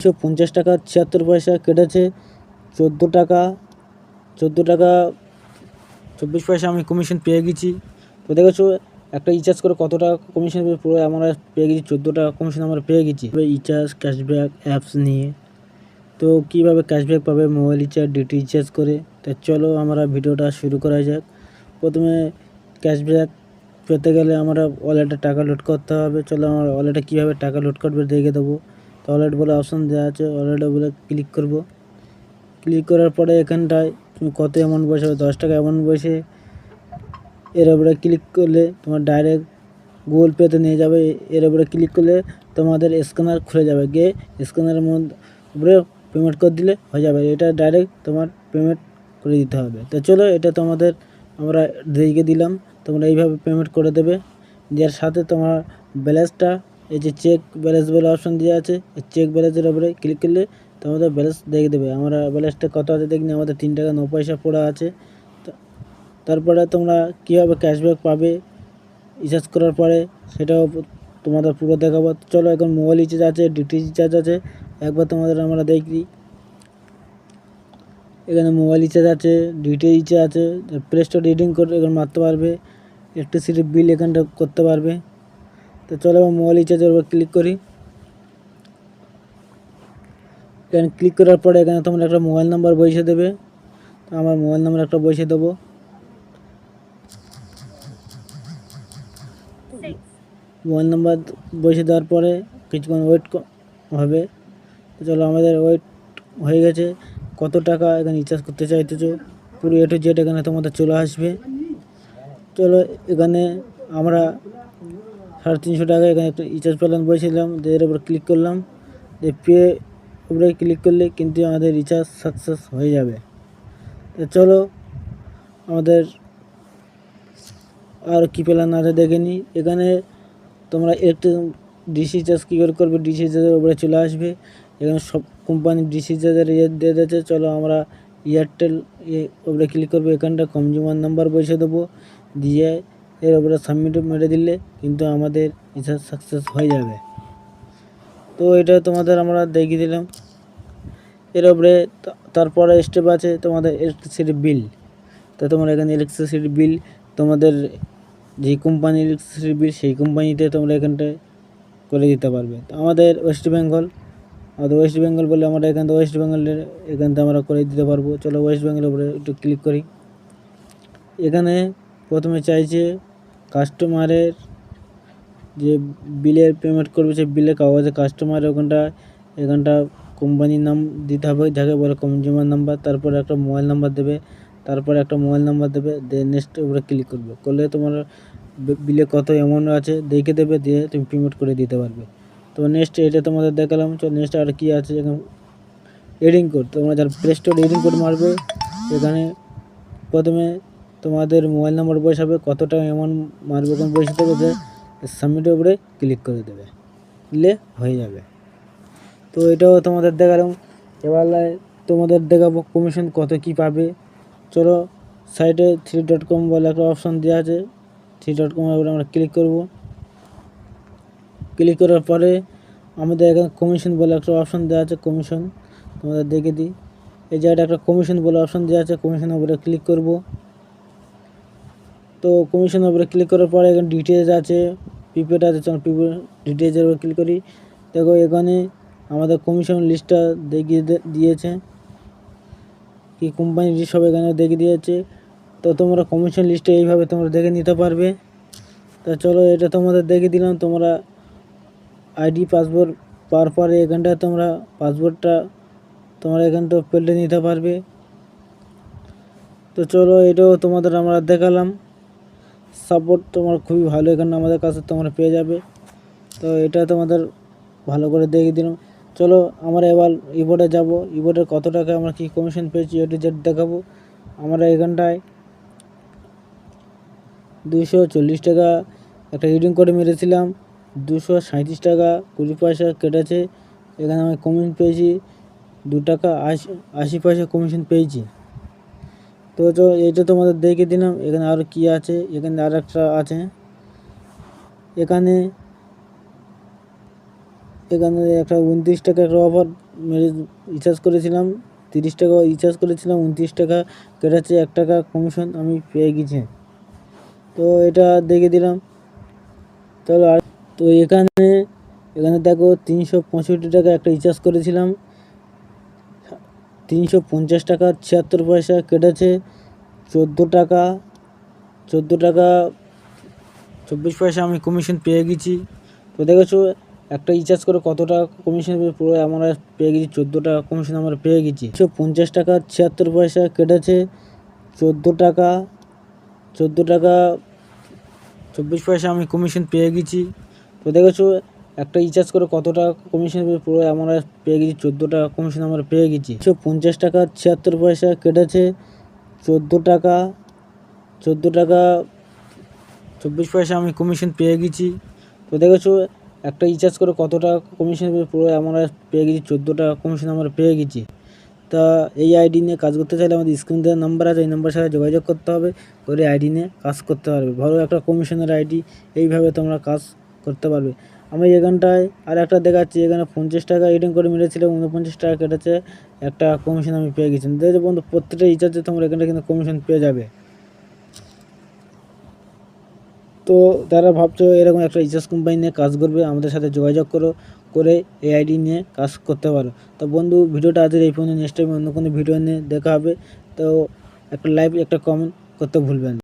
একশো পঞ্চাশ টাকা, ছিয়াত্তর পয়সা কেটেছে, চোদ্দ টাকা চোদ্দ টাকা, চব্বিশ পয়সা আমি কমিশন পেয়ে গেছি। তো দেখেছ, একটা রিচার্জ করে কত টাকা কমিশন পুরো আমরা পেয়ে গেছি, চোদ্দ টাকা কমিশন আমরা পেয়ে গেছি। রিচার্জ ক্যাশব্যাক অ্যাপস নিয়ে। তো কীভাবে ক্যাশব্যাক পাবে মোবাইল রিচার্জ ডিটি রিচার্জ করে? তা চলো আমরা ভিডিওটা শুরু করা যাক। প্রথমে ক্যাশব্যাক পেতে গেলে আমরা ওয়ালেটে টাকা লোড করতে হবে। চলো আমার ওয়ালেটে কীভাবে টাকা লোড করবে, দেখে দেবো। ওয়ালেট বলে অপশন দেওয়া আছে। ওয়ালেটে বলে ক্লিক করব। ক্লিক করার পরে এখানটায় তুমি কত অ্যামাউন্ট বসে দশ টাকা অ্যামাউন্ট বসে। এর উপরে ক্লিক করলে তোমার ডাইরেক্ট গুগল পেতে নিয়ে যাবে। এর উপরে ক্লিক করলে তোমাদের স্ক্যানার খুলে যাবে। গিয়ে স্ক্যানারের মধ্যে উপরে পেমেন্ট করে দিলে হয়ে যাবে। এটা ডাইরেক্ট তোমার পেমেন্ট করে দিতে হবে। তো চলো এটা তোমাদের আমরা দিয়ে দিলাম। তোমরা এইভাবে পেমেন্ট করে দেবে। যার সাথে তোমার ব্যালেন্সটা এই যে চেক ব্যালেন্স বলে অপশন দেওয়া আছে, এই চেক ব্যালেন্সের উপরে ক্লিক করলে তোমাদের ব্যালেন্স দেখে দেবে। আমরা ব্যালেন্সটা কত আছে দেখিনি আমাদের তিন টাকা ন পয়সা পড়া আছে। তো তারপরে তোমরা কীভাবে ক্যাশব্যাক পাবে রিচার্জ করার পরে সেটাও তোমাদের পুরো দেখাবো। চলো এখন মোবাইল রিচার্জ আছে ডিটি রিচার্জ আছে, একবার তোমাদের আমরা দেখি। এখানে মোবাইল রিচার্জ আছে ডিটি রিচার্জ আছে প্লে স্টোর রিডিং করে এখানে মারতে পারবে ইলেকট্রিসিটি বিল এখানটা করতে পারবে। তো চলো এবার মোবাইল রিচার্জের উপর ক্লিক করি। এখানে ক্লিক করার পরে এখানে তোমরা একটা মোবাইল নাম্বার বসিয়ে দেবে। তো আমার মোবাইল নাম্বার একটা বসিয়ে দেবো। মোবাইল নাম্বার বসিয়ে দেওয়ার পরে কিছুক্ষণ ওয়েট হবে। চলো আমাদের ওয়েট হয়ে গেছে। কত টাকা এখানে রিচার্জ করতে চাইতেছো? পুরো এ টু জেড এখানে তোমাদের চলে আসবে। চলো এখানে আমরা সাড়ে তিনশো টাকা এখানে একটা রিচার্জ প্ল্যান বসেছিলাম, দিয়ে এর উপর ক্লিক করলাম। দিয়ে পে উপরে ক্লিক করলে কিন্তু আমাদের রিচার্জ সাকসেস হয়ে যাবে। তো চলো, আমাদের আর কী প্ল্যান আছে দেখে নিই। এখানে তোমরা একটু ডিসি রিচার্জ কী করে করবে ডিসি রিচার্জের উপরে চলে আসবে। এখানে সব কোম্পানির ডিসি রিচার্জের ইয়ে দিয়ে দিয়েছে। চলো আমরা এয়ারটেল উপরে ক্লিক করব। এখানটা কনজিউমার নাম্বার বসে দেবো। দিয়ে এর উপরে সাবমিট মেরে দিলে কিন্তু আমাদের রিচার্জ সাকসেস হয়ে যাবে। তো এটা তোমাদের আমরা দেখিয়ে দিলাম। এর উপরে তারপরে স্টেপ আছে তোমাদের ইলেকট্রিসিটি বিল তো তোমরা এখানে ইলেকট্রিসিটি বিল তোমাদের যে কোম্পানি ইলেকট্রিসিটি বিল সেই কোম্পানিতে তোমরা এখানটায় করে দিতে পারবে। তো আমাদের ওয়েস্ট বেঙ্গল আমাদের ওয়েস্ট বেঙ্গল বলে আমরা এখান থেকে ওয়েস্ট বেঙ্গলের এখান থেকে আমরা করে দিতে পারব। চলো ওয়েস্ট বেঙ্গলের উপরে একটু ক্লিক করি। এখানে প্রথমে চাইছে কাস্টমারের যে বিলের পেমেন্ট করবে, সেই বিলের কাগজে কাস্টমার ওখানটা, এখানটা কোম্পানির নাম দিতে হবে। যাকে বলে কনজিউমার নাম্বার তারপরে একটা মোবাইল নাম্বার দেবে, তারপরে একটা মোবাইল নাম্বার দেবে, দিয়ে নেক্সট উপরে ক্লিক করবে। করলে তোমার বিলে কত অ্যামাউন্ট আছে, দেখে দেবে, দিয়ে তুমি পেমেন্ট করে দিতে পারবে। তো নেক্সট এটা তোমাদের দেখালাম। চল নেক্সট আর কি আছে এখানে এডিং কোড তোমরা যারা প্লে স্টোর এডিং কোড মারবে এখানে প্রথমে তোমাদের মোবাইল নাম্বার বসাবে কত টাকা অ্যামাউন্ট মারবে ওখানে বসে দেবে সাবমিটের উপরে ক্লিক করে দেবে। দিলে হয়ে যাবে। তো এটাও তোমাদের দেখালাম। এবার তোমাদের দেখাবো কমিশন কত কি পাবে। চলো সাইটে থ্রি ডট কম বলে একটা অপশন দেওয়া আছে। থ্রি ডট কমের উপরে আমরা ক্লিক করব। ক্লিক করার পরে আমাদের এখানে কমিশন বলে একটা অপশন দেওয়া আছে কমিশন তোমাদের দেখে দিই। এই জায়গাটা একটা কমিশন বলে অপশন দেওয়া আছে কমিশনের উপরে ক্লিক করব। তো কমিশনের উপরে ক্লিক করার পরে এখানে ডিটেলস আছে প্রিপেড আছে চলো প্রিপেড ডিটেলসের উপরে ক্লিক করি। দেখো এখানে আমাদের কমিশন লিস্টটা দেখিয়ে দিয়েছে। কি কোম্পানির সব এখানে দেখিয়ে দিয়েছে। তো তোমরা কমিশন লিস্টে এইভাবে তোমরা দেখে নিতে পারবে। তা চলো এটা তোমাদের দেখে দিলাম, তোমরা আইডি পাসপোর্ট পাওয়ার পরে এখানটায় তোমরা পাসপোর্টটা তোমরা এখানটা পেলে নিতে পারবে। তো চলো এটাও তোমাদের আমরা দেখালাম। সাপোর্ট তোমার খুবই ভালো, এখানে আমাদের কাছে তোমরা পেয়ে যাবে। তো এটা তোমাদের ভালো করে দেখিয়ে দিলাম। চলো আমরা এবার ইবোর্ডে যাব। ইবোর্ডে কত টাকা আমরা কি কমিশন পেয়েছি এ টু জেড দেখাবো। আমরা এখানটায় দুশো চল্লিশ টাকা একটা রিডিং করে মেরেছিলাম। দুশো সাঁত্রিশ টাকা কুড়ি পয়সা কেটেছে। এখানে আমি কমিশন পেয়েছি। দু টাকা আশি আশি পয়সা কমিশন পেয়েছি। তো এইটা তোমাদের দেখে দিলাম। এখানে আরও কী আছে? এখানে আর একটা আছে। এখানে এখানে একটা উনত্রিশ টাকা একটা অফার রিচার্জ করেছিলাম। তিরিশ টাকা রিচার্জ করেছিলাম, উনত্রিশ টাকা। কেটেছে এক টাকা কমিশন আমি পেয়ে গেছি। তো এটা দেখে দিলাম। তাহলে আর তো এখানে এখানে দেখো তিনশো পঁয়ষট্টি টাকা একটা রিচার্জ করেছিলাম। তিনশো পঞ্চাশ টাকা, ছিয়াত্তর পয়সা কেটেছে, চোদ্দ টাকা চোদ্দ টাকা, চব্বিশ পয়সা আমি কমিশন পেয়ে গেছি। তো দেখেছ, একটা রিচার্জ করে কত টাকা কমিশন পুরো আমরা পেয়ে গেছি, চোদ্দ টাকা কমিশন আমরা পেয়ে গেছি। একশো পঞ্চাশ টাকা, ছিয়াত্তর পয়সা কেটেছে, চোদ্দ টাকা চোদ্দ টাকা, চব্বিশ পয়সা আমি কমিশন পেয়ে গেছি। তো দেখেছ একটা রিচার্জ করে কত টাকা কমিশন পুরো আমরা পেয়ে গেছি চোদ্দ টাকা কমিশন আমরা পেয়ে গেছি। একশো পঞ্চাশ টাকা, ছিয়াত্তর পয়সা কেটেছে, চোদ্দ টাকা চোদ্দ টাকা, চব্বিশ পয়সা আমি কমিশন পেয়ে গেছি। তো দেখেছ, একটা রিচার্জ করে কত টাকা কমিশন পুরো আমরা পেয়ে গেছি চোদ্দ টাকা কমিশন আমরা পেয়ে গেছি। তা এই আইডি নিয়ে কাজ করতে চাইলে আমাদের স্ক্রিন দেওয়ার নাম্বার আছে, এই নাম্বারের সাথে যোগাযোগ করতে হবে, করে আইডি নিয়ে কাজ করতে পারবে। ভালো একটা কমিশনের আইডি এইভাবে তোমরা কাজ করতে পারবে। আমি এখানটায় আর একটা দেখাচ্ছি এখানে পঞ্চাশ টাকা এটিএম করে মেরেছিল উনপঞ্চাশ টাকা কেটেছে, একটা কমিশন আমি পেয়ে গেছি। দেখো বন্ধু, প্রত্যেকটা রিচার্জে তোমরা এখানটা কিন্তু কমিশন পেয়ে যাবে। তো তারা ভাবছ এরকম একটা রিচার্জ কোম্পানি নিয়ে কাজ করবে, আমাদের সাথে যোগাযোগ করো, করে এই আইডি নিয়ে কাজ করতে পারো। তো বন্ধু, ভিডিওটা আজকে এই পর্যন্ত নেক্সট টাইম অন্য কোনো ভিডিও নিয়ে দেখা হবে। তো একটা লাইভ একটা কমেন্ট করতে ভুলবেন।